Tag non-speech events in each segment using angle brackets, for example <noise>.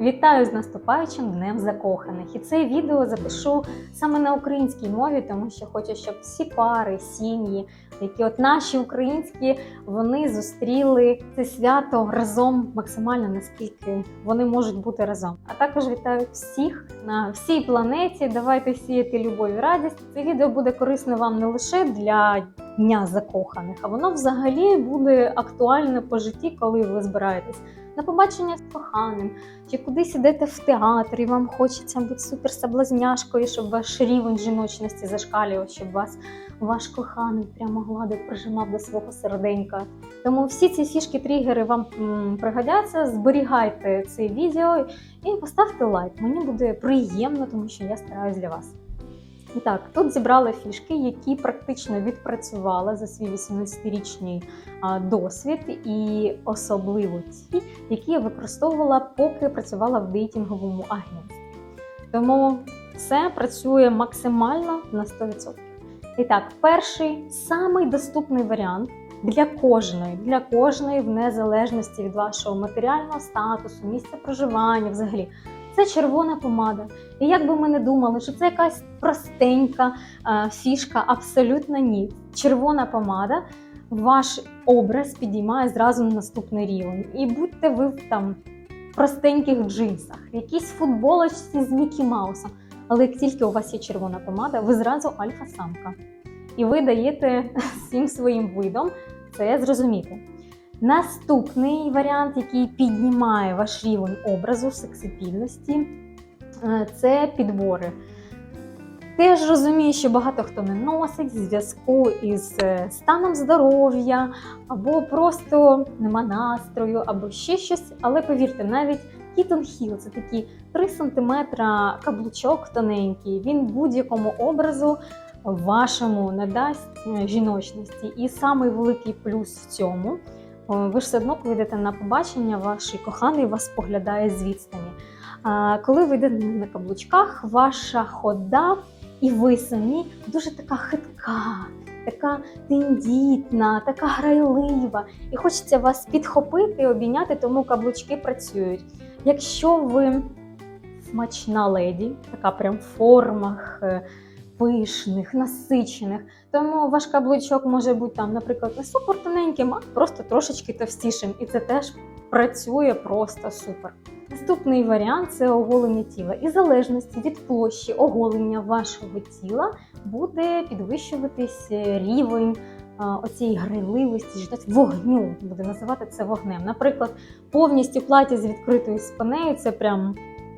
Вітаю з наступаючим днем закоханих! І це відео запишу саме на українській мові, тому що хочу, щоб всі пари, сім'ї, які от наші українські, вони зустріли це свято разом максимально наскільки вони можуть бути разом. А також вітаю всіх на всій планеті. Давайте сіяти любов і радість. Це відео буде корисно вам не лише для дня закоханих, а воно взагалі буде актуальне по житті, коли ви збираєтесь на побачення з коханим, чи кудись ідете в театр, і вам хочеться бути супер соблазняшкою, щоб ваш рівень жіночності зашкалював, щоб вас ваш коханий прямо гладив, прижимав до свого серденька. Тому всі ці фішки, тригери вам м, пригодяться. Зберігайте це відео і поставте лайк. Мені буде приємно, тому що я стараюсь для вас. Так, тут зібрали фішки, які практично відпрацювала за свій 18-річний а, досвід, і особливо ті, які я використовувала, поки працювала в дейтинговому агентстві. Тому все працює максимально на 100%. І так, перший самий доступний варіант для кожної, для кожної, в незалежності від вашого матеріального статусу, місця проживання взагалі. Це червона помада. І як би ми не думали, що це якась простенька е, фішка, абсолютно ні. Червона помада ваш образ підіймає зразу на наступний рівень. І будьте ви в там простеньких джинсах, в якійсь футболочці з Мікі Маусом. Але як тільки у вас є червона помада, ви зразу альфа-самка. І ви даєте <laughs> всім своїм видом це зрозуміти. Наступний варіант, який піднімає ваш рівень образу, сексапільності, е, це підбори. Теж розумію, що багато хто не носить в зв'язку із е, станом здоров'я, або просто нема настрою, або ще щось. Але повірте, навіть Heel – це такі 3 см каблучок тоненький. Він будь-якому образу вашому надасть е, жіночності. І самий великий плюс в цьому. О, Ви ж все одно, коли на побачення, ваш коханий вас поглядає з відстані. Коли ви йдете на каблучках, ваша хода і ви самі дуже така хитка, така тендітна, така грайлива. І хочеться вас підхопити і обійняти, тому каблучки працюють. Якщо ви смачна леді, така прям в формах. Пишних, насичених, тому ваш каблучок може бути там, наприклад, не супер тоненьким, а просто трошечки товстішим. І це теж працює просто супер. Наступний варіант це оголення тіла. І в залежності від площі оголення вашого тіла буде підвищуватись рівень оцієї грайливості, жіночності, вогню буде називати це вогнем. Наприклад, повністю плаття з відкритою спинею це прям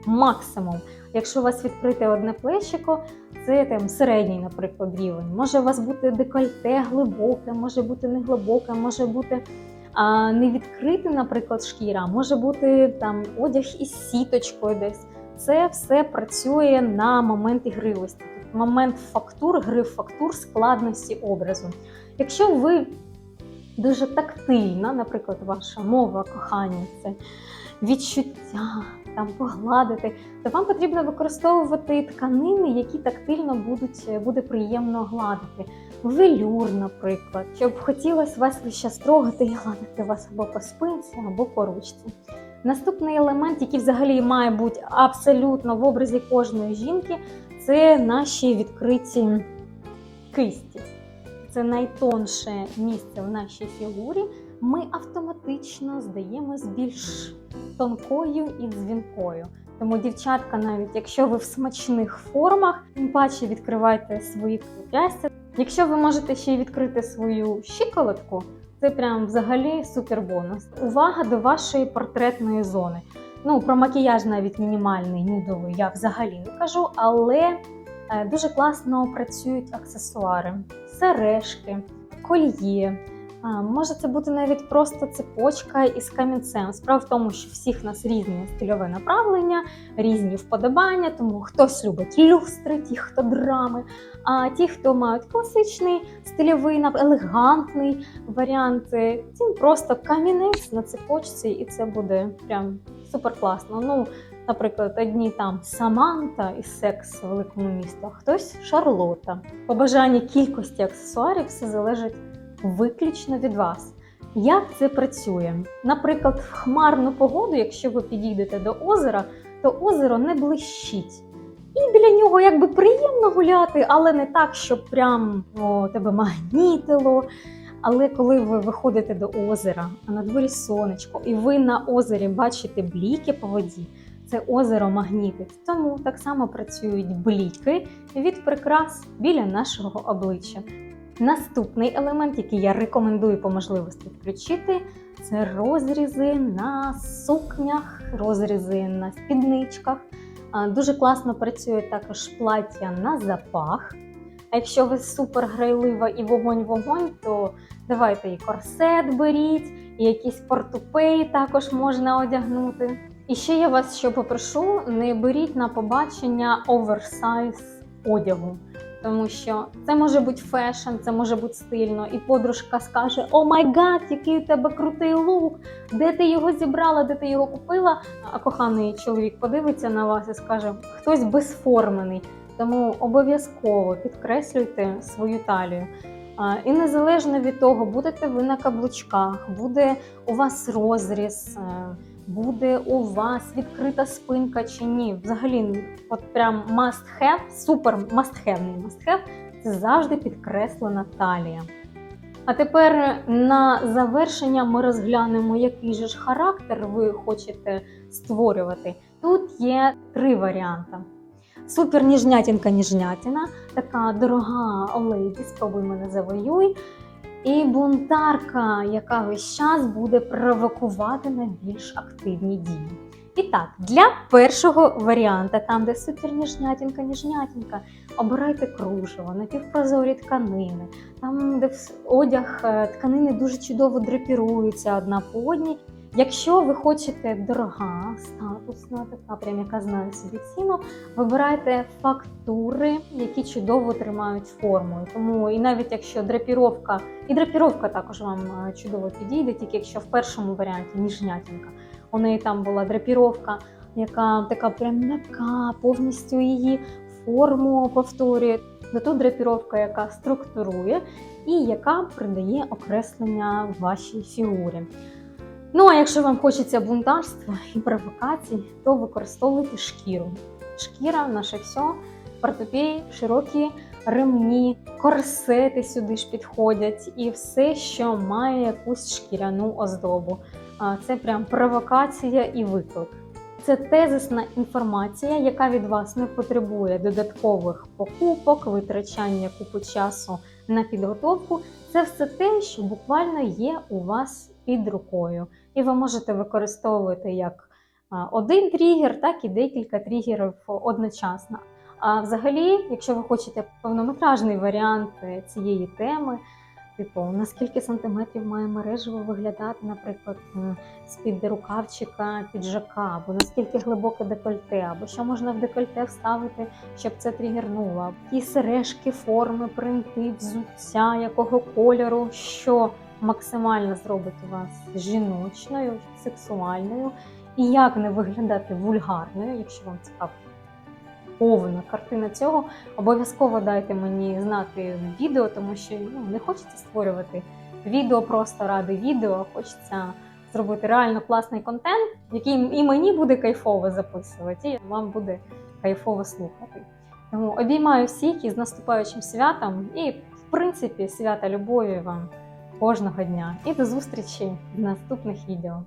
максимум. Якщо у вас відкрите одне плечико, це там середній, наприклад, рівень. Може у вас бути декольте глибоке, може бути не глибоке, може бути а, не наприклад, шкіра, може бути там одяг із сіточкою десь. Це все працює на момент ігривості, тобто момент фактур, гри фактур, складності образу. Якщо ви дуже тактильна, наприклад, ваша мова кохання, це відчуття, там погладити, то вам потрібно використовувати тканини, які тактильно будуть буде приємно гладити. Велюр, наприклад, щоб хотілося вас лише строгати і гладити вас або по спинці, або по ручці. Наступний елемент, який взагалі має бути абсолютно в образі кожної жінки, це наші відкриті кисті. Це найтонше місце в нашій фігурі. Ми автоматично здаємось більш тонкою і дзвінкою. Тому, дівчатка, навіть якщо ви в смачних формах, тим паче відкривайте свої зап'ястя. Якщо ви можете ще й відкрити свою щиколотку, це прям взагалі супер бонус. Увага до вашої портретної зони. Ну, про макіяж навіть мінімальний, нюдовий я взагалі не кажу, але дуже класно працюють аксесуари, сережки, кольє. Може це бути навіть просто цепочка із камінцем. Справа в тому, що всіх нас різне стильове направлення, різні вподобання, тому хтось любить люстри, ті, хто драми, а ті, хто мають класичний стильовий, елегантний варіант, е, тим просто камінець на цепочці, і це буде прям супер класно. Ну, Наприклад, одні там Саманта із секс в великому місту, а хтось Шарлота. По бажанні кількості аксесуарів все залежить виключно від вас. Як це працює? Наприклад, в хмарну погоду, якщо ви підійдете до озера, то озеро не блищить. І біля нього якби приємно гуляти, але не так, щоб прям о, тебе магнітило. Але коли ви виходите до озера, а на дворі сонечко, і ви на озері бачите бліки по воді, це озеро магнітить. Тому так само працюють бліки від прикрас біля нашого обличчя. Наступний елемент, який я рекомендую по можливості включити, це розрізи на сукнях, розрізи на спідничках. Дуже класно працює також плаття на запах. А якщо ви супер грайлива і вогонь-вогонь, то давайте і корсет беріть, і якісь портупеї також можна одягнути. І ще я вас що попрошу: не беріть на побачення оверсайз одягу. Тому що це може бути фешн, це може бути стильно, і подружка скаже: О май гад, який у тебе крутий лук! Де ти його зібрала, де ти його купила? А коханий чоловік подивиться на вас і скаже: хтось безформений. Тому обов'язково підкреслюйте свою талію. І незалежно від того, будете ви на каблучках, буде у вас розріз, е, буде у вас відкрита спинка чи ні. Взагалі, от прям must have, супер must have, не must have, це завжди підкреслена талія. А тепер на завершення ми розглянемо, який же ж характер ви хочете створювати. Тут є три варіанти. Супер ніжнятінка ніжнятіна, така дорога леді, спробуй мене завоюй. І бунтарка, яка весь час буде провокувати на більш активні дії. І так, для першого варіанта, там, де супер ніжнятінка, ніжнятінка, обирайте кружево, напівпрозорі тканини, там, де одяг е, тканини дуже чудово драпіруються одна по одній. Якщо ви хочете дорога, статусна, така прям яка знає собі ціну, вибирайте фактури, які чудово тримають форму. Тому і навіть якщо драпіровка, і драпіровка також вам е, чудово підійде, тільки якщо в першому варіанті ніжнятінка, у неї там була драпіровка, яка така прям м'яка, повністю її форму повторює. То тут драпіровка, яка структурує і яка придає окреслення вашій фігурі. Ну, а якщо вам хочеться бунтарства і провокацій, то використовуйте шкіру. Шкіра наше все, портупеї, широкі ремні, корсети сюди ж підходять, і все, що має якусь шкіряну оздобу. Це прям провокація і виклик. Це тезисна інформація, яка від вас не потребує додаткових покупок, витрачання купи часу на підготовку. Це все те, що буквально є у вас під рукою. І ви можете використовувати як один тригер, так і декілька тригерів одночасно. А взагалі, якщо ви хочете повнометражний варіант е, цієї теми, типу наскільки сантиметрів має мережево виглядати, наприклад, з-під рукавчика піджака, або наскільки глибоке декольте, або що можна в декольте вставити, щоб це тригернуло, які сережки, форми, принти, взуття, якого кольору, що максимально зробить вас жіночною, сексуальною, і як не виглядати вульгарною, якщо вам цікаво. Повна картина цього, обов'язково дайте мені знати в відео, тому що ну, не хочеться створювати відео просто ради відео, хочеться зробити реально класний контент, який і мені буде кайфово записувати, і вам буде кайфово слухати. Тому обіймаю всіх із наступаючим святом. І, в принципі, свята любові вам кожного дня. І до зустрічі в наступних відео.